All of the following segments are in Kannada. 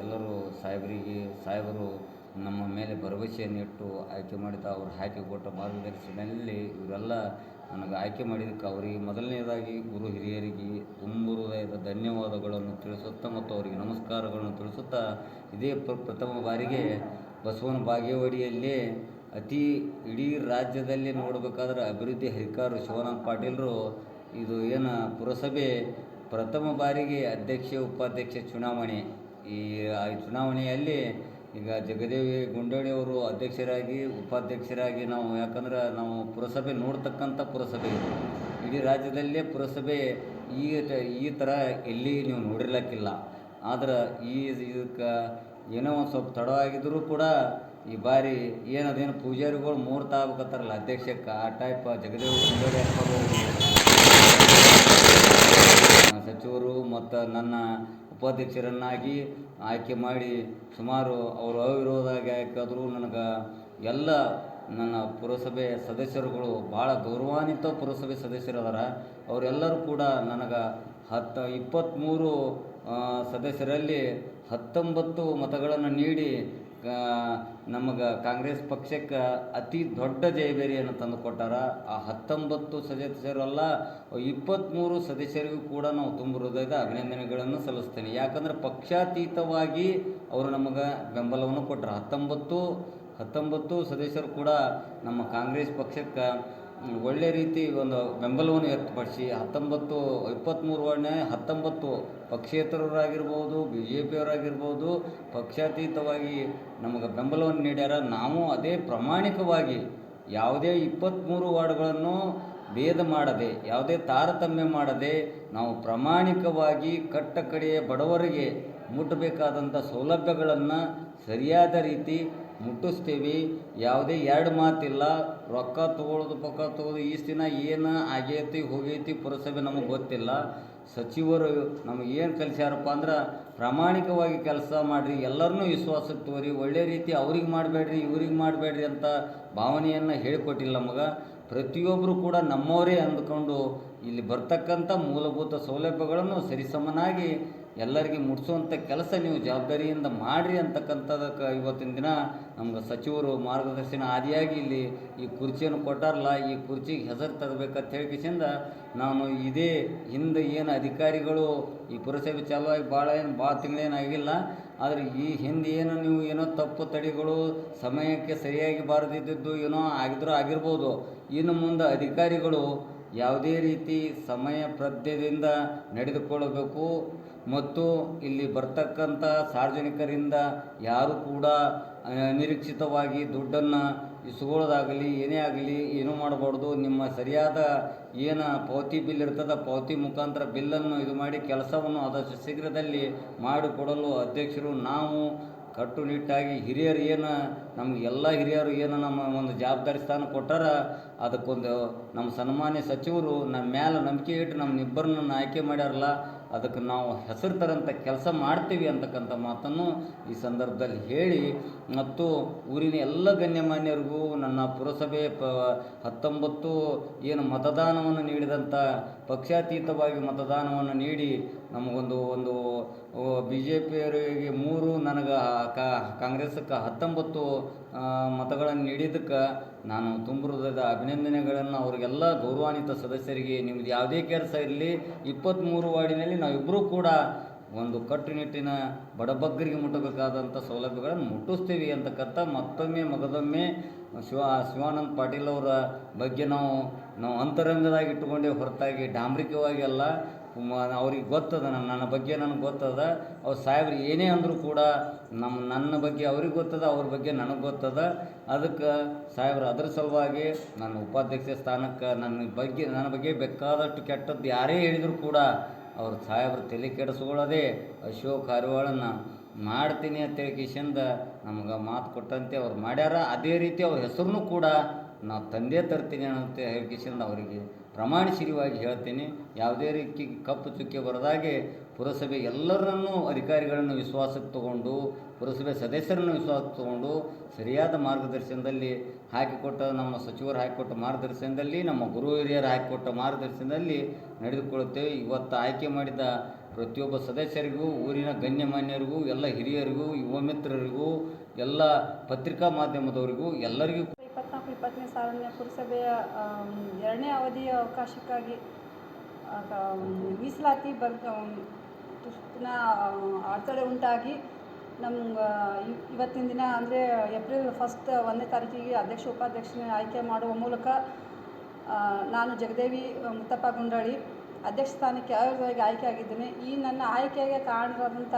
ಎಲ್ಲರೂ ಸಾಹೇಬರಿಗೆ, ಸಾಹೇಬರು ನಮ್ಮ ಮೇಲೆ ಭರವಸೆಯನ್ನು ಇಟ್ಟು ಆಯ್ಕೆ ಮಾಡಿದ ಅವ್ರು ಆಯ್ಕೆ ಕೊಟ್ಟ ಮಾರ್ಗದರ್ಶನದಲ್ಲಿ ಇವರೆಲ್ಲ ನನಗೆ ಆಯ್ಕೆ ಮಾಡಿದ್ದಕ್ಕೆ ಅವರಿಗೆ ಮೊದಲನೇದಾಗಿ ಗುರು ಹಿರಿಯರಿಗೆ ತುಂಬ ಹೃದಯದ ಧನ್ಯವಾದಗಳನ್ನು ತಿಳಿಸುತ್ತಾ ಮತ್ತು ಅವರಿಗೆ ನಮಸ್ಕಾರಗಳನ್ನು ತಿಳಿಸುತ್ತಾ ಇದೇ ಪ್ರ, ಪ್ರಥಮ ಬಾರಿಗೆ ಬಸವನ ಬಾಗೇವಾಡಿಯಲ್ಲಿ ಅತಿ ಇಡೀ ರಾಜ್ಯದಲ್ಲಿ ನೋಡಬೇಕಾದ್ರೆ ಅಭಿವೃದ್ಧಿ ಹರಿಕಾರ ಶಿವನಾಥ್ ಪಾಟೀಲರು ಇದು ಏನು ಪುರಸಭೆ ಪ್ರಥಮ ಬಾರಿಗೆ ಅಧ್ಯಕ್ಷ, ಉಪಾಧ್ಯಕ್ಷ ಚುನಾವಣೆ ಈ ಚುನಾವಣೆಯಲ್ಲಿ ಈಗ ಜಗದೇವಿ ಗುಂಡಳ್ಳಿ ಅವರು ಅಧ್ಯಕ್ಷರಾಗಿ, ಉಪಾಧ್ಯಕ್ಷರಾಗಿ ನಾವು, ಯಾಕಂದ್ರೆ ನಾವು ಪುರಸಭೆ ನೋಡ್ತಕ್ಕಂಥ ಪುರಸಭೆ ಇದು. ಇಡೀ ರಾಜ್ಯದಲ್ಲೇ ಪುರಸಭೆ ಈ ಈ ಥರ ಎಲ್ಲಿ ನೀವು ನೋಡಿರ್ಲಕ್ಕಿಲ್ಲ. ಆದ್ರೆ ಈ ಇದಕ್ಕೆ ಏನೋ ಒಂದು ಸ್ವಲ್ಪ ತಡವಾಗಿದ್ದರೂ ಕೂಡ ಈ ಬಾರಿ ಏನದೇನು ಪೂಜಾರಿಗಳು ಮೂರ್ತ ಆಗ್ಬೇಕತ್ತಾರಲ್ಲ ಅಧ್ಯಕ್ಷಕ್ಕೆ, ಆ ಟೈಪ್ ಜಗದೇವ್ ಸಚಿವರು ಮತ್ತು ನನ್ನ ಉಪಾಧ್ಯಕ್ಷರನ್ನಾಗಿ ಆಯ್ಕೆ ಮಾಡಿ ಸುಮಾರು ಅವರು ಅವಿರೋಧ ಆಯ್ಕೆಯಾದರೂ ನನಗೆ ಎಲ್ಲ ನನ್ನ ಪುರಸಭೆ ಸದಸ್ಯರುಗಳು ಭಾಳ ಗೌರವಾನ್ವಿತ ಪುರಸಭೆ ಸದಸ್ಯರು ಅವರೆಲ್ಲರೂ ಕೂಡ ನನಗೆ ಹತ್ತು ಇಪ್ಪತ್ತ್ಮೂರು ಸದಸ್ಯರಲ್ಲಿ ಹತ್ತೊಂಬತ್ತು ಮತಗಳನ್ನು ನೀಡಿ ನಮಗೆ ಕಾಂಗ್ರೆಸ್ ಪಕ್ಷಕ್ಕೆ ಅತಿ ದೊಡ್ಡ ಜಯಭೇರಿಯನ್ನು ತಂದು ಕೊಟ್ಟಾರ. ಆ ಹತ್ತೊಂಬತ್ತು ಸದಸ್ಯರಲ್ಲ ಇಪ್ಪತ್ತ್ಮೂರು ಸದಸ್ಯರಿಗೂ ಕೂಡ ನಾವು ತುಂಬ ಹೃದಯದ ಅಭಿನಂದನೆಗಳನ್ನು ಸಲ್ಲಿಸ್ತೇನೆ. ಯಾಕಂದ್ರೆ ಪಕ್ಷಾತೀತವಾಗಿ ಅವರು ನಮಗೆ ಬೆಂಬಲವನ್ನು ಕೊಟ್ಟರು ಹತ್ತೊಂಬತ್ತು ಹತ್ತೊಂಬತ್ತು ಸದಸ್ಯರು ಕೂಡ ನಮ್ಮ ಕಾಂಗ್ರೆಸ್ ಪಕ್ಷಕ್ಕೆ ಒಳ್ಳೆ ರೀತಿ ಒಂದು ಬೆಂಬಲವನ್ನು ವ್ಯಕ್ತಪಡಿಸಿ ಹತ್ತೊಂಬತ್ತು ಇಪ್ಪತ್ತ್ಮೂರು ವಾರ್ಡ್ನ ಹತ್ತೊಂಬತ್ತು ಪಕ್ಷೇತರರಾಗಿರ್ಬೋದು ಬಿ ಜೆ ಪಿಯವರಾಗಿರ್ಬೋದು ಪಕ್ಷಾತೀತವಾಗಿ ನಮಗೆ ಬೆಂಬಲವನ್ನು ನೀಡ್ಯಾರ. ನಾವು ಅದೇ ಪ್ರಾಮಾಣಿಕವಾಗಿ ಯಾವುದೇ ಇಪ್ಪತ್ತ್ಮೂರು ವಾರ್ಡ್ಗಳನ್ನು ಭೇದ ಮಾಡದೆ, ಯಾವುದೇ ತಾರತಮ್ಯ ಮಾಡದೆ ನಾವು ಪ್ರಾಮಾಣಿಕವಾಗಿ ಕಟ್ಟ ಕಡೆಯ ಬಡವರಿಗೆ ಮುಟ್ಟಬೇಕಾದಂಥ ಸೌಲಭ್ಯಗಳನ್ನು ಸರಿಯಾದ ರೀತಿ ಮುಟ್ಟಿಸ್ತೀವಿ, ಯಾವುದೇ ಎರಡು ಮಾತಿಲ್ಲ, ರೊಕ್ಕ ತೊಗೊಳೋದು, ಪಕ್ಕ ತೊಗೊಳೋದು, ಈ ದಿನ ಏನು ಆಗೈತಿ, ಹೋಗೈತಿ, ಪುರಸಭೆ ನಮಗೆ ಗೊತ್ತಿಲ್ಲ. ಸಚಿವರು ನಮಗೇನು ಕಲಿಸ್ಯಾರಪ್ಪ ಅಂದ್ರೆ, ಪ್ರಾಮಾಣಿಕವಾಗಿ ಕೆಲಸ ಮಾಡಿರಿ ಎಲ್ಲರನ್ನೂ ವಿಶ್ವಾಸಕ್ಕೆ ತೋರಿ, ಒಳ್ಳೆ ರೀತಿ ಅವ್ರಿಗೆ ಮಾಡಬೇಡ್ರಿ, ಇವ್ರಿಗೆ ಮಾಡಬೇಡ್ರಿ ಅಂತ ಭಾವನೆಯನ್ನು ಹೇಳಿಕೊಟ್ಟಿಲ್ಲ ನಮಗೆ ಪ್ರತಿಯೊಬ್ಬರು ಕೂಡ ನಮ್ಮವರೇ ಅಂದ್ಕೊಂಡು ಇಲ್ಲಿ ಬರ್ತಕ್ಕಂಥ ಮೂಲಭೂತ ಸೌಲಭ್ಯಗಳನ್ನು ಸರಿಸಮನಾಗಿ ಎಲ್ಲರಿಗೆ ಮುಟ್ಸುವಂಥ ಕೆಲಸ ನೀವು ಜವಾಬ್ದಾರಿಯಿಂದ ಮಾಡಿರಿ ಅಂತಕ್ಕಂಥದಕ್ಕೆ ಇವತ್ತಿನ ದಿನ ನಮ್ಗೆ ಸಚಿವರು ಮಾರ್ಗದರ್ಶನ ಆದಿಯಾಗಿ ಇಲ್ಲಿ ಈ ಕುರ್ಚಿಯನ್ನು ಕೊಟ್ಟಾರಲ್ಲ, ಈ ಕುರ್ಚಿಗೆ ಹೆಸರು ತರಬೇಕಂತ ಹೇಳಿಕಿಸಿಂದ ನಾನು ಇದೇ ಹಿಂದೆ ಏನು ಅಧಿಕಾರಿಗಳು ಈ ಪುರಸಭೆ ಚಾಲುವಾಗಿ ಭಾಳ ಏನು, ಭಾಳ ತಿಂಗಳೇನಾಗಿಲ್ಲ ಆದರೆ ಈ ಹಿಂದೆ ಏನು ನೀವು ಏನೋ ತಪ್ಪು ತಡೆಗಳು ಸಮಯಕ್ಕೆ ಸರಿಯಾಗಿ ಬಾರದಿದ್ದದ್ದು ಏನೋ ಆಗಿದ್ರೂ ಆಗಿರ್ಬೋದು. ಇನ್ನು ಮುಂದೆ ಅಧಿಕಾರಿಗಳು ಯಾವುದೇ ರೀತಿ ಸಮಯ ಪ್ರದ್ಯದಿಂದ ನಡೆದುಕೊಳ್ಳಬೇಕು. ಮತ್ತು ಇಲ್ಲಿ ಬರ್ತಕ್ಕಂಥ ಸಾರ್ವಜನಿಕರಿಂದ ಯಾರು ಕೂಡ ಅನಿರೀಕ್ಷಿತವಾಗಿ ದುಡ್ಡನ್ನು ಇಸ್ಕೊಳ್ಳೋದಾಗಲಿ, ಏನೇ ಆಗಲಿ ಏನೂ ಮಾಡಬಾರ್ದು. ನಿಮ್ಮ ಸರಿಯಾದ ಏನು ಪಾವತಿ ಬಿಲ್ ಇರ್ತದೆ, ಪಾವತಿ ಮುಖಾಂತರ ಬಿಲ್ಲನ್ನು ಇದು ಮಾಡಿ ಕೆಲಸವನ್ನು ಆದಷ್ಟು ಶೀಘ್ರದಲ್ಲಿ ಮಾಡಿಕೊಡಲು ಅಧ್ಯಕ್ಷರು ನಾವು ಕಟ್ಟುನಿಟ್ಟಾಗಿ ಹಿರಿಯರು ಏನು ನಮ್ಗೆ ಎಲ್ಲ ಹಿರಿಯರು ಏನು ನಮ್ಮ ಒಂದು ಜವಾಬ್ದಾರಿ ಸ್ಥಾನ ಕೊಟ್ಟಾರ, ಅದಕ್ಕೊಂದು ನಮ್ಮ ಸನ್ಮಾನ್ಯ ಸಚಿವರು ನಮ್ಮ ಮ್ಯಾಲೆ ನಂಬಿಕೆ ಇಟ್ಟು ನಮ್ಮನ್ನಿಬ್ಬರನ್ನ ಆಯ್ಕೆ ಮಾಡ್ಯಾರಲ್ಲ, ಅದಕ್ಕೆ ನಾವು ಹೆಸರು ತರಂಥ ಕೆಲಸ ಮಾಡ್ತೀವಿ ಅಂತಕ್ಕಂಥ ಮಾತನ್ನು ಈ ಸಂದರ್ಭದಲ್ಲಿ ಹೇಳಿ, ಮತ್ತು ಊರಿನ ಎಲ್ಲ ಗಣ್ಯಮಾನ್ಯರಿಗೂ ನನ್ನ ಪುರಸಭೆ ಪ ಹತ್ತೊಂಬತ್ತು ಏನು ಮತದಾನವನ್ನು ನೀಡಿದಂಥ ಪಕ್ಷಾತೀತವಾಗಿ ಮತದಾನವನ್ನು ನೀಡಿ, ನಮಗೊಂದು ಒಂದು ಬಿ ಜೆ ಪಿಯವರಿಗೆ ಮೂರು, ನನಗೆ ಕಾಂಗ್ರೆಸ್ಗೆ ಹತ್ತೊಂಬತ್ತು ಮತಗಳನ್ನು ನೀಡಿದ್ದಕ್ಕೆ ನಾನು ತುಂಬ ಅಭಿನಂದನೆಗಳನ್ನು. ಅವರಿಗೆಲ್ಲ ಗೌರವಾನ್ವಿತ ಸದಸ್ಯರಿಗೆ ನಿಮ್ಮದು ಯಾವುದೇ ಕೆಲಸ ಇರಲಿ, ಇಪ್ಪತ್ತ್ಮೂರು ವಾರ್ಡಿನಲ್ಲಿ ನಾವಿಬ್ಬರೂ ಕೂಡ ಒಂದು ಕಟ್ಟುನಿಟ್ಟಿನ ಬಡಬಗ್ಗರಿಗೆ ಮುಟ್ಟಬೇಕಾದಂಥ ಸೌಲಭ್ಯಗಳನ್ನು ಮುಟ್ಟಿಸ್ತೀವಿ ಅಂತಕ್ಕಂಥ ಮತ್ತೊಮ್ಮೆ ಮಗದೊಮ್ಮೆ ಶಿವ, ಶಿವಾನಂದ ಪಾಟೀಲ್ ಅವರ ಬಗ್ಗೆ ನಾವು ನಾವು ಅಂತರಂಗದಾಗಿ ಇಟ್ಟುಕೊಂಡೇ ಹೊರತಾಗಿ, ಡಾಂಬ್ರಿಕವಾಗಿ ಅಲ್ಲ ಅವ್ರಿಗೆ ಗೊತ್ತದ ನನ್ನ ನನ್ನ ಬಗ್ಗೆ ನನಗೆ ಗೊತ್ತದ. ಅವ್ರ ಸಾಹೇಬ್ರು ಏನೇ ಅಂದರೂ ಕೂಡ ನಮ್ಮ ನನ್ನ ಬಗ್ಗೆ ಅವ್ರಿಗೆ ಗೊತ್ತದ, ಅವ್ರ ಬಗ್ಗೆ ನನಗೆ ಗೊತ್ತದ. ಅದಕ್ಕೆ ಸಾಹೇಬ್ರು ಅದ್ರ ಸಲುವಾಗಿ ನನ್ನ ಉಪಾಧ್ಯಕ್ಷ ಸ್ಥಾನಕ್ಕೆ ನನ್ನ ಬಗ್ಗೆ ನನ್ನ ಬಗ್ಗೆ ಬೇಕಾದಷ್ಟು ಕೆಟ್ಟದ್ದು ಯಾರೇ ಹೇಳಿದರೂ ಕೂಡ ಅವ್ರ ಸಾಹೇಬ್ರು ತಲೆ ಕೆಡಿಸ್ಕೊಳ್ಳೋದೇ ಅಶೋಕ್ ಹರಿವಾಳನ್ನು ಮಾಡ್ತೀನಿ ಅಂತೇಳಿ ಕಿಶಿಂದ ನಮ್ಗೆ ಮಾತು ಕೊಟ್ಟಂತೆ ಅವ್ರು ಮಾಡ್ಯಾರ. ಅದೇ ರೀತಿ ಅವ್ರ ಹೆಸರನ್ನು ಕೂಡ ನಾವು ತಂದೆ ತರ್ತೀನಿ ಹೇಳಿ ಕಿಶಿಂದ ಅವರಿಗೆ ಪ್ರಮಾಣಶೀಲವಾಗಿ ಹೇಳ್ತೇನೆ. ಯಾವುದೇ ರೀತಿ ಕಪ್ಪು ಚುಕ್ಕೆ ಬರದಾಗೆ ಪುರಸಭೆ ಎಲ್ಲರನ್ನೂ ಅಧಿಕಾರಿಗಳನ್ನು ವಿಶ್ವಾಸಕ್ಕೆ ತಗೊಂಡು, ಪುರಸಭೆ ಸದಸ್ಯರನ್ನು ವಿಶ್ವಾಸಕ್ಕೆ ತಗೊಂಡು ಸರಿಯಾದ ಮಾರ್ಗದರ್ಶನದಲ್ಲಿ ಹಾಕಿಕೊಟ್ಟ ನಮ್ಮ ಸಚಿವರು ಹಾಕಿಕೊಟ್ಟ ಮಾರ್ಗದರ್ಶನದಲ್ಲಿ, ನಮ್ಮ ಗುರು ಹಿರಿಯರು ಹಾಕಿಕೊಟ್ಟ ಮಾರ್ಗದರ್ಶನದಲ್ಲಿ ನಡೆದುಕೊಳ್ಳುತ್ತೇವೆ. ಇವತ್ತು ಆಯ್ಕೆ ಮಾಡಿದ ಪ್ರತಿಯೊಬ್ಬ ಸದಸ್ಯರಿಗೂ, ಊರಿನ ಗಣ್ಯಮಾನ್ಯರಿಗೂ, ಎಲ್ಲ ಹಿರಿಯರಿಗೂ, ಯುವ ಮಿತ್ರರಿಗೂ, ಎಲ್ಲ ಪತ್ರಿಕಾ ಮಾಧ್ಯಮದವರಿಗೂ ಎಲ್ಲರಿಗೂ ಇಪ್ಪತ್ತನೇ ಸಾಲಿನ ಪುರಸಭೆಯ ಎರಡನೇ ಅವಧಿಯ ಅವಕಾಶಕ್ಕಾಗಿ ಮೀಸಲಾತಿ ಬರ್ ತುಸ್ತಿನ ಅಡೆತಡೆ ಉಂಟಾಗಿ ನಮ್ಗೆ ಇವ್- ಇವತ್ತಿನ ದಿನ ಅಂದರೆ ಏಪ್ರಿಲ್ ಫಸ್ಟ್ ಒಂದನೇ ತಾರೀಕಿಗೆ ಅಧ್ಯಕ್ಷ, ಉಪಾಧ್ಯಕ್ಷನ ಆಯ್ಕೆ ಮಾಡುವ ಮೂಲಕ ನಾನು ಜಗದೇವಿ ಮುತ್ತಪ್ಪ ಗುಂಡಾಳಿ ಅಧ್ಯಕ್ಷ ಸ್ಥಾನಕ್ಕೆ ಆಯ್ಕೆ ಆಗಿದ್ದೇನೆ ಈ ನನ್ನ ಆಯ್ಕೆಗೆ ಕಾರಣರಾದಂಥ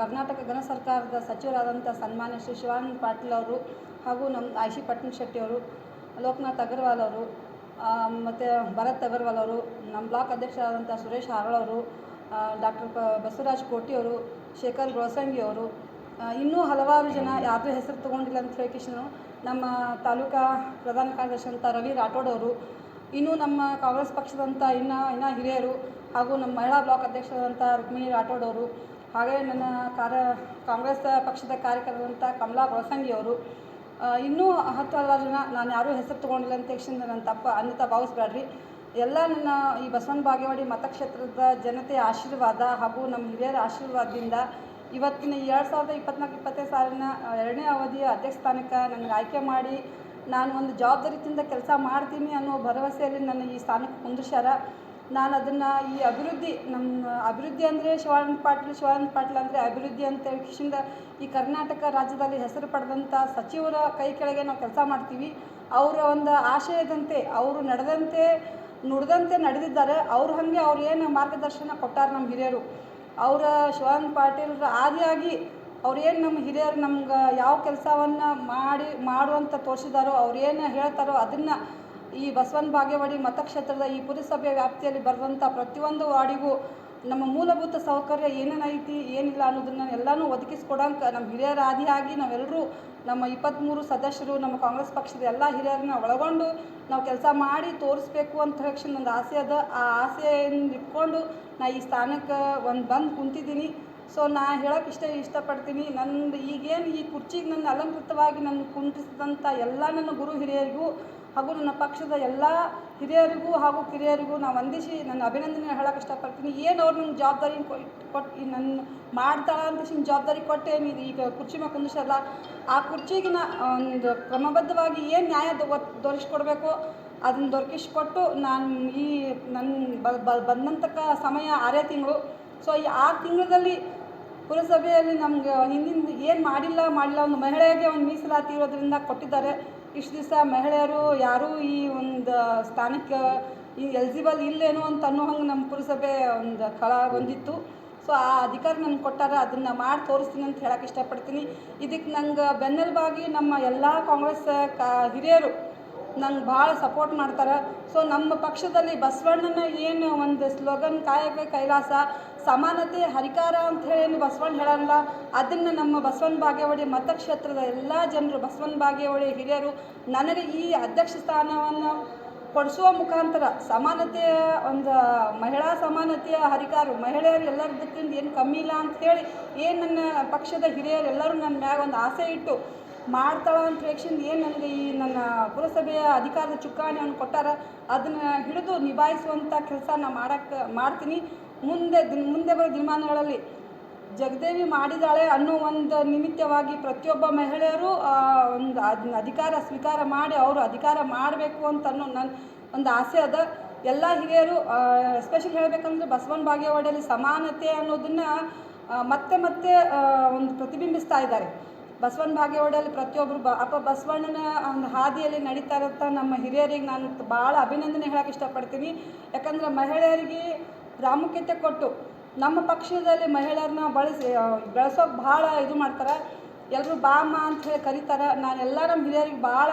ಕರ್ನಾಟಕ ಗಣ ಸರ್ಕಾರದ ಸಚಿವರಾದಂಥ ಸನ್ಮಾನ್ಯ ಶ್ರೀ ಶಿವಾನಂದ ಪಾಟೀಲ್ ಅವರು ಹಾಗೂ ನಮ್ಮ ಐಶಿ ಪಟ್ನ ಶೆಟ್ಟಿ ಅವರು, ಲೋಕನಾಥ್ ಅಗರ್ವಾಲ್ ಅವರು ಮತ್ತು ಭರತ್ ಅಗರ್ವಾಲ್ ಅವರು, ನಮ್ಮ ಬ್ಲಾಕ್ ಅಧ್ಯಕ್ಷರಾದಂಥ ಸುರೇಶ್ ಹಾರಳ್ ಅವರು ಡಾಕ್ಟರ್ ಪ, ಬಸವರಾಜ್ ಕೋಟಿ ಅವರು, ಶೇಖರ್ ಗೋಸಂಗಿಯವರು ಇನ್ನೂ ಹಲವಾರು ಜನ ಯಾರದೂ ಹೆಸರು ತೊಗೊಂಡಿಲ್ಲ ಅಂತ ಹೇಳಿಕಿಶನು ನಮ್ಮ ತಾಲೂಕಾ ಪ್ರಧಾನ ಕಾರ್ಯದರ್ಶಿ ಅಂತ ರವಿ ರಾಠೋಡ್ ಅವರು, ಇನ್ನೂ ನಮ್ಮ ಕಾಂಗ್ರೆಸ್ ಪಕ್ಷದಂಥ ಇನ್ನು ಇನ್ನು ಹಿರಿಯರು ಹಾಗೂ ನಮ್ಮ ಮಹಿಳಾ ಬ್ಲಾಕ್ ಅಧ್ಯಕ್ಷರಾದಂಥ ರುಕ್ಮಿಣಿ ರಾಠೋಡ್ ಅವರು ಹಾಗೆ ನನ್ನ ಕಾರ್ಯ ಕಾಂಗ್ರೆಸ್ ಪಕ್ಷದ ಕಾರ್ಯಕರ್ತರಂಥ ಕಮಲಾ ಅವರು ಇನ್ನೂ ಹತ್ತು ಹಲವಾರು ಜನ ನಾನು ಯಾರೂ ಹೆಸರು ತೊಗೊಂಡಿಲ್ಲ ಅಂತ ತಕ್ಷಣ ನನ್ನ ತಪ್ಪ ಅನ್ಯತಾ ಭಾವಿಸ್ಬೇಡ್ರಿ. ಎಲ್ಲ ನನ್ನ ಈ ಬಸವನ ಬಾಗೇವಾಡಿ ಮತಕ್ಷೇತ್ರದ ಜನತೆಯ ಆಶೀರ್ವಾದ ಹಾಗೂ ನಮ್ಮ ಹಿರಿಯರ ಆಶೀರ್ವಾದದಿಂದ ಇವತ್ತಿನ ಎರಡು ಸಾವಿರದ ಇಪ್ಪತ್ನಾಲ್ಕು ಇಪ್ಪತ್ತೈದು ಸಾಲಿನ ಎರಡನೇ ಅವಧಿಯ ಅಧ್ಯಕ್ಷ ಸ್ಥಾನಕ್ಕೆ ನನಗೆ ಆಯ್ಕೆ ಮಾಡಿ ನಾನು ಒಂದು ಜವಾಬ್ದಾರಿಯಿಂದ ಕೆಲಸ ಮಾಡ್ತೀನಿ ಅನ್ನೋ ಭರವಸೆಯಲ್ಲಿ ನನ್ನ ಈ ಸ್ಥಾನಕ್ಕೆ ಕುಂದಿಸ್ಯಾರ ನಾನು ಅದನ್ನು ಈ ಅಭಿವೃದ್ಧಿ ನಮ್ಮ ಅಭಿವೃದ್ಧಿ ಅಂದರೆ ಶಿವಾನಂದ ಪಾಟೀಲ್ ಶಿವಾನಂದ ಪಾಟೀಲ್ ಅಂದರೆ ಅಭಿವೃದ್ಧಿ ಅಂತ ಹೇಳಿ ಕಿಶಿಂದ ಈ ಕರ್ನಾಟಕ ರಾಜ್ಯದಲ್ಲಿ ಹೆಸರು ಪಡೆದಂಥ ಸಚಿವರ ಕೈ ಕೆಳಗೆ ನಾವು ಕೆಲಸ ಮಾಡ್ತೀವಿ. ಅವರ ಒಂದು ಆಶಯದಂತೆ, ಅವರು ನಡೆದಂತೆ, ನುಡಿದಂತೆ ನಡೆದಿದ್ದಾರೆ. ಅವ್ರು ಹಾಗೆ ಅವ್ರು ಏನು ಮಾರ್ಗದರ್ಶನ ಕೊಟ್ಟಾರೆ ನಮ್ಮ ಹಿರಿಯರು. ಅವರ ಶಿವಾನಂದ ಪಾಟೀಲ್ರ ಆದಿಯಾಗಿ ಏನು ನಮ್ಮ ಹಿರಿಯರು ನಮ್ಗೆ ಯಾವ ಕೆಲಸವನ್ನು ಮಾಡಿ, ಮಾಡುವಂತ ತೋರಿಸಿದಾರೋ, ಅವ್ರು ಏನು ಹೇಳ್ತಾರೋ ಅದನ್ನು ಈ ಬಸವನ ಬಾಗೇವಾಡಿ ಮತಕ್ಷೇತ್ರದ ಈ ಪುರಸಭೆ ವ್ಯಾಪ್ತಿಯಲ್ಲಿ ಬರುವಂಥ ಪ್ರತಿಯೊಂದು ವಾರ್ಡಿಗೂ ನಮ್ಮ ಮೂಲಭೂತ ಸೌಕರ್ಯ ಏನೇನೈತಿ ಏನಿಲ್ಲ ಅನ್ನೋದನ್ನ ಎಲ್ಲನೂ ಒದಗಿಸ್ಕೊಡಂಗೆ ನಮ್ಮ ಹಿರಿಯರ ಆದಿಯಾಗಿ ನಾವೆಲ್ಲರೂ ನಮ್ಮ ಇಪ್ಪತ್ತ್ಮೂರು ಸದಸ್ಯರು, ನಮ್ಮ ಕಾಂಗ್ರೆಸ್ ಪಕ್ಷದ ಎಲ್ಲ ಹಿರಿಯರನ್ನ ಒಳಗೊಂಡು ನಾವು ಕೆಲಸ ಮಾಡಿ ತೋರಿಸ್ಬೇಕು ಅಂತ ಹೇಳಿ ಒಂದು ಆಸೆ ಅದ. ಆ ಆಸೆಯನ್ನು ಇಟ್ಕೊಂಡು ನಾ ಈ ಸ್ಥಾನಕ್ಕೆ ಒಂದು ಬಂದು ಕುಂತಿದ್ದೀನಿ. ಸೊ ನಾ ಹೇಳೋಕೆ ಇಷ್ಟ, ಇಷ್ಟಪಡ್ತೀನಿ. ನಂದು ಈಗೇನು ಈ ಕುರ್ಚಿಗೆ ನನ್ನ ಅಲಂಕೃತವಾಗಿ ನನ್ನ ಕುಂಟಿಸಿದಂಥ ಎಲ್ಲ ನನ್ನ ಗುರು ಹಿರಿಯರಿಗೂ ಹಾಗೂ ನನ್ನ ಪಕ್ಷದ ಎಲ್ಲ ಹಿರಿಯರಿಗೂ ಹಾಗೂ ಕಿರಿಯರಿಗೂ ನಾನು ವಂದಿಸಿ ನನ್ನ ಅಭಿನಂದನೆ ಹೇಳೋಕೆ ಇಷ್ಟಪಡ್ತೀನಿ. ಏನು ಅವ್ರು ನಂಗೆ ಜವಾಬ್ದಾರಿ ಕೊಟ್ಟು ನನ್ನ ಮಾಡ್ತಾಳ ಅಂತ ಜವಾಬ್ದಾರಿ ಕೊಟ್ಟೆ ಇದು ಈಗ ಕುರ್ಚಿ ಮೇಲೆ ಕುಂದಿಸಲ್ಲ ಆ ಕುರ್ಚಿಗಿನ ಒಂದು ಕ್ರಮಬದ್ಧವಾಗಿ ಏನು ನ್ಯಾಯ ದೊರಕಿಸ್ಕೊಡ್ಬೇಕು ಅದನ್ನು ದೊರಕಿಸ್ಕೊಟ್ಟು ನಾನು ಈ ನನ್ನ ಬಂದಂತಕ್ಕ ಸಮಯ ಆರೇ ತಿಂಗಳು. ಸೊ ಈ ಆರು ತಿಂಗಳಲ್ಲಿ ಪುರಸಭೆಯಲ್ಲಿ ನಮ್ಗೆ ಹಿಂದಿನ ಏನು ಮಾಡಿಲ್ಲ ಮಾಡಿಲ್ಲ ಒಂದು ಮಹಿಳೆಗೆ ಒಂದು ಮೀಸಲಾತಿ ಇರೋದ್ರಿಂದ ಕೊಟ್ಟಿದ್ದಾರೆ. ಇಷ್ಟು ದಿವಸ ಮಹಿಳೆಯರು ಯಾರೂ ಈ ಒಂದು ಸ್ಥಾನಕ್ಕೆ ಈ ಎಲಿಜಿಬಲ್ ಇಲ್ಲೇನೋ ಅಂತ ಅನ್ನೋ ಹಂಗೆ ನಮ್ಮ ಪುರಸಭೆ ಒಂದು ಕಳ ಬಂದಿತ್ತು. ಸೊ ಆ ಅಧಿಕಾರ ನನಗೆ ಕೊಟ್ಟಾರ, ಅದನ್ನು ಮಾಡಿ ತೋರಿಸ್ತೀನಿ ಅಂತ ಹೇಳಕ್ಕೆ ಇಷ್ಟಪಡ್ತೀನಿ. ಇದಕ್ಕೆ ನಂಗೆ ಬೆನ್ನೆಲುಬಾಗಿ ನಮ್ಮ ಎಲ್ಲ ಕಾಂಗ್ರೆಸ್ ಕಾ ಹಿರಿಯರು ನಂಗೆ ಭಾಳ ಸಪೋರ್ಟ್ ಮಾಡ್ತಾರೆ. ಸೊ ನಮ್ಮ ಪಕ್ಷದಲ್ಲಿ ಬಸವಣ್ಣನ ಏನು ಒಂದು ಸ್ಲೋಗನ್ ಕಾಯಕ ಕೈಲಾಸ, ಸಮಾನತೆ, ಹರಿಕಾರ ಅಂತ ಹೇಳಿ ಬಸವಣ್ಣ ಹೇಳಲ್ಲ. ಅದನ್ನು ನಮ್ಮ ಬಸವನ್ ಬಾಗೇವಾಡಿ ಮತಕ್ಷೇತ್ರದ ಎಲ್ಲ ಜನರು, ಬಸವಣ್ಣ ಬಾಗೇವಾಡಿ ಹಿರಿಯರು ನನಗೆ ಈ ಅಧ್ಯಕ್ಷ ಸ್ಥಾನವನ್ನು ಕೊಡಿಸುವ ಮುಖಾಂತರ ಸಮಾನತೆಯ ಒಂದು ಮಹಿಳಾ ಸಮಾನತೆಯ ಹರಿಕಾರು, ಮಹಿಳೆಯರು ಎಲ್ಲರದಕ್ಕಿಂತ ಏನು ಕಮ್ಮಿ ಇಲ್ಲ ಅಂತ ಹೇಳಿ, ಏನು ನನ್ನ ಪಕ್ಷದ ಹಿರಿಯರು ಎಲ್ಲರೂ ನನ್ನ ಮ್ಯಾಗ ಒಂದು ಆಸೆ ಇಟ್ಟು ಮಾಡ್ತಾಳ ಅಂತ ಹೇಳಿ ಏನು ನನಗೆ ಈ ನನ್ನ ಪುರಸಭೆಯ ಅಧಿಕಾರದ ಚುಕ್ಕಾಣಿಯನ್ನು ಕೊಟ್ಟಾರ, ಅದನ್ನು ಹಿಡಿದು ನಿಭಾಯಿಸುವಂಥ ಕೆಲಸ ನಾನು ಮಾಡೋಕ್ಕೆ ಮಾಡ್ತೀನಿ. ಮುಂದೆ ದಿನ, ಮುಂದೆ ಬರೋ ದಿನಮಾನಗಳಲ್ಲಿ ಜಗದೇವಿ ಮಾಡಿದಾಳೆ ಅನ್ನೋ ಒಂದು ನಿಮಿತ್ತವಾಗಿ ಪ್ರತಿಯೊಬ್ಬ ಮಹಿಳೆಯರು ಒಂದು ಅದನ್ನ ಅಧಿಕಾರ ಸ್ವೀಕಾರ ಮಾಡಿ ಅವರು ಅಧಿಕಾರ ಮಾಡಬೇಕು ಅಂತ ಅನ್ನೋ ನನ್ನ ಒಂದು ಆಸೆ ಅದ. ಎಲ್ಲ ಹಿರಿಯರು ಎಸ್ಪೆಷಲಿ ಹೇಳಬೇಕಂದ್ರೆ ಬಸವನ ಬಾಗೇವಾಡಿಯಲ್ಲಿ ಸಮಾನತೆ ಅನ್ನೋದನ್ನು ಮತ್ತೆ ಮತ್ತೆ ಒಂದು ಪ್ರತಿಬಿಂಬಿಸ್ತಾ ಇದ್ದಾರೆ. ಬಸವನ ಭಾಗ್ಯವಾಡಲ್ಲಿ ಪ್ರತಿಯೊಬ್ಬರು ಬ ಅಪ್ಪ ಬಸವಣ್ಣನ ಒಂದು ಹಾದಿಯಲ್ಲಿ ನಡೀತಾ ಇರೋಂಥ ನಮ್ಮ ಹಿರಿಯರಿಗೆ ನಾನು ಭಾಳ ಅಭಿನಂದನೆ ಹೇಳಕ್ಕೆ ಇಷ್ಟಪಡ್ತೀನಿ. ಯಾಕಂದ್ರೆ ಮಹಿಳೆಯರಿಗೆ ಪ್ರಾಮುಖ್ಯತೆ ಕೊಟ್ಟು ನಮ್ಮ ಪಕ್ಷದಲ್ಲಿ ಮಹಿಳೆಯರನ್ನ ಬಳಸಿ ಬೆಳೆಸೋಕೆ ಭಾಳ ಇದು ಮಾಡ್ತಾರೆ. ಎಲ್ಲರೂ ಬಾಮ್ಮ ಅಂತ ಹೇಳಿ ಕರೀತಾರೆ. ಎಲ್ಲ ನಮ್ಮ ಹಿರಿಯರಿಗೆ ಭಾಳ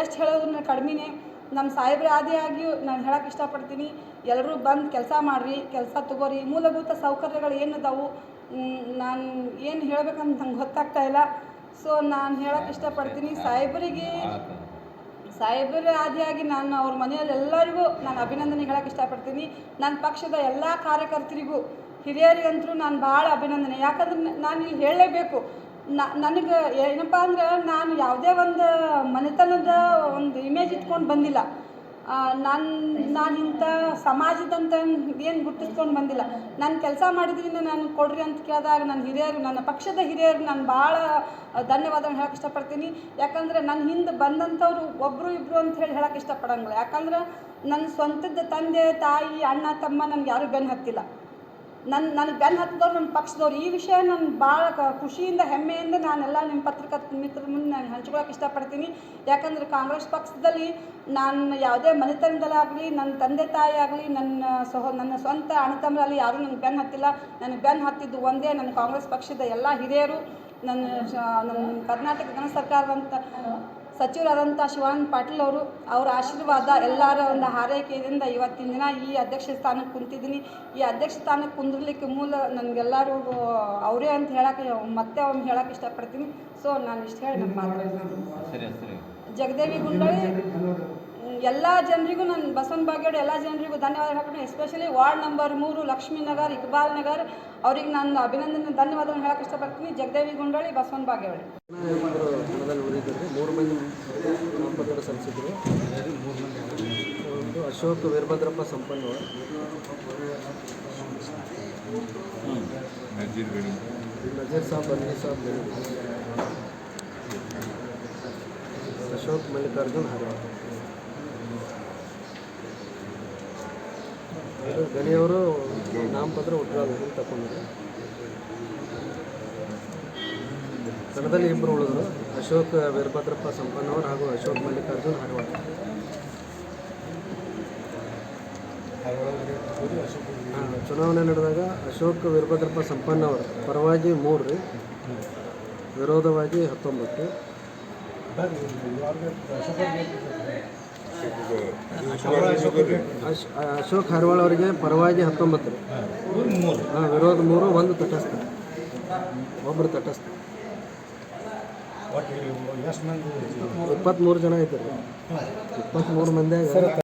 ಎಷ್ಟು ಹೇಳೋದ್ರೂ ಕಡಿಮೆನೇ. ನಮ್ಮ ಸಾಹೇಬ್ರ ಆದಿಯಾಗಿಯೂ ನಾನು ಹೇಳಕ್ಕೆ ಇಷ್ಟಪಡ್ತೀನಿ. ಎಲ್ಲರೂ ಬಂದು ಕೆಲಸ ಮಾಡಿರಿ, ಕೆಲಸ ತಗೋರಿ. ಮೂಲಭೂತ ಸೌಕರ್ಯಗಳು ಏನಿದಾವು? ನಾನು ಏನು ಹೇಳಬೇಕಂತ ನಂಗೆ ಗೊತ್ತಾಗ್ತಾ ಇಲ್ಲ. ಸೊ ನಾನು ಹೇಳಕ್ಕೆ ಇಷ್ಟಪಡ್ತೀನಿ. ಸಾಹೇಬರಿಗೆ, ಸಾಹೇಬರ ಆದಿಯಾಗಿ ನಾನು ಅವ್ರ ಮನೆಯಲ್ಲಿ ಎಲ್ಲರಿಗೂ ನಾನು ಅಭಿನಂದನೆ ಹೇಳಕ್ಕೆ ಇಷ್ಟಪಡ್ತೀನಿ. ನನ್ನ ಪಕ್ಷದ ಎಲ್ಲ ಕಾರ್ಯಕರ್ತರಿಗೂ ಹಿರಿಯರಿಗಂತರೂ ನಾನು ಭಾಳ ಅಭಿನಂದನೆ. ಯಾಕಂದ್ರೆ ನಾನು ಇಲ್ಲಿ ಹೇಳಲೇಬೇಕು. ನನಗೆ ಏನಪ್ಪ ಅಂದ್ರೆ, ನಾನು ಯಾವುದೇ ಒಂದು ಮನೆತನದ ಒಂದು ಇಮೇಜ್ ಇಟ್ಕೊಂಡು ಬಂದಿಲ್ಲ. ನಾನು ನಾನು ಇಂಥ ಸಮಾಜದಂತ ಏನು ಗುರ್ತಿಸ್ಕೊಂಡು ಬಂದಿಲ್ಲ. ನಾನು ಕೆಲಸ ಮಾಡಿದ್ರಿಂದ ನಾನು ಕೊಡ್ರಿ ಅಂತ ಕೇಳಿದಾಗ ನನ್ನ ಹಿರಿಯರು, ನನ್ನ ಪಕ್ಷದ ಹಿರಿಯರು ನಾನು ಭಾಳ ಧನ್ಯವಾದ ಹೇಳಕ್ಕೆ ಇಷ್ಟಪಡ್ತೀನಿ. ಯಾಕಂದರೆ ನನ್ನ ಹಿಂದೆ ಬಂದಂಥವ್ರು ಒಬ್ಬರು ಇಬ್ಬರು ಅಂತ ಹೇಳಿ ಹೇಳಕ್ಕೆ ಇಷ್ಟಪಡಂಗಿಲ್ಲ. ಯಾಕಂದ್ರೆ ನನ್ನ ಸ್ವಂತದ ತಂದೆ, ತಾಯಿ, ಅಣ್ಣ, ತಮ್ಮ ನನಗೆ ಯಾರೂ ಬೆನ್ನು ಹತ್ತಿಲ್ಲ. ನನ್ನ ನನಗೆ ಬೆನ್ನು ಹತ್ತಿದವ್ರು ನನ್ನ ಪಕ್ಷದವ್ರು. ಈ ವಿಷಯ ನಾನು ಭಾಳ ಕ- ಖುಷಿಯಿಂದ, ಹೆಮ್ಮೆಯಿಂದ ನಾನೆಲ್ಲ ನಿಮ್ಮ ಪತ್ರಿಕಾ ಮಿತ್ರರ ಮುಂದೆ ನಾನು ಹಂಚ್ಕೊಳಕ್ಕೆ ಇಷ್ಟಪಡ್ತೀನಿ. ಯಾಕಂದರೆ ಕಾಂಗ್ರೆಸ್ ಪಕ್ಷದಲ್ಲಿ ನಾನು ಯಾವುದೇ ಮನೆತನದಲ್ಲಾಗಲಿ ನನ್ನ ತಂದೆ ತಾಯಿ ಆಗಲಿ ನನ್ನ ಸಹ, ನನ್ನ ಸ್ವಂತ ಅಣ್ಣ ತಮ್ಮರಲ್ಲಿ ಯಾರೂ ನನಗೆ ಬೆನ್ನು ಹತ್ತಿಲ್ಲ. ನನಗೆ ಬೆನ್ನು ಹತ್ತಿದ್ದು ಒಂದೇ ನನ್ನ ಕಾಂಗ್ರೆಸ್ ಪಕ್ಷದ ಎಲ್ಲ ಹಿರಿಯರು. ನನ್ನ ನನ್ನ ಕರ್ನಾಟಕ ಗಣ ಸರ್ಕಾರದಂಥ ಸಚಿವರಾದಂಥ ಶಿವಾನಂದ ಪಾಟೀಲ್ ಅವರು ಅವರ ಆಶೀರ್ವಾದ ಎಲ್ಲರ ಒಂದು ಹಾರೈಕೆಯಿಂದ ಇವತ್ತಿನ ದಿನ ಈ ಅಧ್ಯಕ್ಷ ಸ್ಥಾನಕ್ಕೆ ಕುಂತಿದ್ದೀನಿ. ಈ ಅಧ್ಯಕ್ಷ ಸ್ಥಾನಕ್ಕೆ ಕುಂದಿರ್ಲಿಕ್ಕೆ ಮೂಲ ನನಗೆಲ್ಲರೂ ಅವರೇ ಅಂತ ಹೇಳಕ್ಕೆ ಮತ್ತೆ ಒಮ್ಮೆ ಹೇಳಕ್ಕೆ ಇಷ್ಟಪಡ್ತೀನಿ. ಸೊ ನಾನು ಇಷ್ಟು ಹೇಳಿ ನಮ್ಮ ಮಾತು ಜಗದೇವಿ ಗುಂಡಳಿ ಎಲ್ಲ ಜನರಿಗೂ ನಾನು ಬಸವನ ಬಾಗೇಡ್, ಎಲ್ಲ ಜನರಿಗೂ ಧನ್ಯವಾದ ಹೇಳ್ಕೊಂಡು ಎಸ್ಪೆಷಲಿ ವಾರ್ಡ್ ನಂಬರ್ ಮೂರು, ಲಕ್ಷ್ಮೀ ನಗರ್, ಇಕ್ಬಾಲ್ ನಗರ್. ಅವ್ರಿಗೆ ನಾನು ಅಭಿನಂದನೆ ಧನ್ಯವಾದವನ್ನು ಹೇಳಕ್ಕೆ ಇಷ್ಟಪಡ್ತೀನಿ. ಜಗದೇವಿ ಗುಂಡಳ್ಳಿ ಬಸವನ ಬಾಗೇವಾಡಿ ಮೂರು ಸಲ್ಲಿಸಿದ್ರು ಅಶೋಕ್ ವೀರಭದ್ರಪ್ಪ ಸಂಪನ್ನೂರ್ ನಜೀರ್ ಸಾಬ್ ಅಶೋಕ್ ಮಲ್ಲಿಕಾರ್ಜುನ್ ಹರಿವಾಳ ಇದು ಗಣಿಯವರು ನಾಮಪತ್ರ ಉತ್ತರಾಧಿಕಾರಿ ತಗೊಂಡಿದ್ದಾರೆ ಕಣದಲ್ಲಿ ಇಬ್ಬರು ಉಳಿದ್ರು, ಅಶೋಕ್ ವೀರಭದ್ರಪ್ಪ ಸಂಪನ್ನವರ್ ಹಾಗೂ ಅಶೋಕ್ ಮಲ್ಲಿಕಾರ್ಜುನ್ ಹರವಾಡ. ಚುನಾವಣೆ ನಡೆದಾಗ ಅಶೋಕ್ ವೀರಭದ್ರಪ್ಪ ಸಂಪನ್ನವರ್, ಪರವಾಗಿ ಮೂರು ರೀ ವಿರೋಧವಾಗಿ ಹತ್ತೊಂಬತ್ತು. ಅಶೋಕ್ ಹರವಾಳ ಅವರಿಗೆ ಪರವಾಗಿ ಹತ್ತೊಂಬತ್ತು. ಹಾಂ ವಿರೋಧ ಮೂರು ಒಂದು ತಟಸ್ಥ. ಒಬ್ಬರು ತಟಸ್ಥ. ಮಂದಿ? ಇಪ್ಪತ್ತ್ಮೂರು ಜನ ಇದ್ದಾರೆ. ಇಪ್ಪತ್ತ್ಮೂರು ಮಂದಿಯಾಗ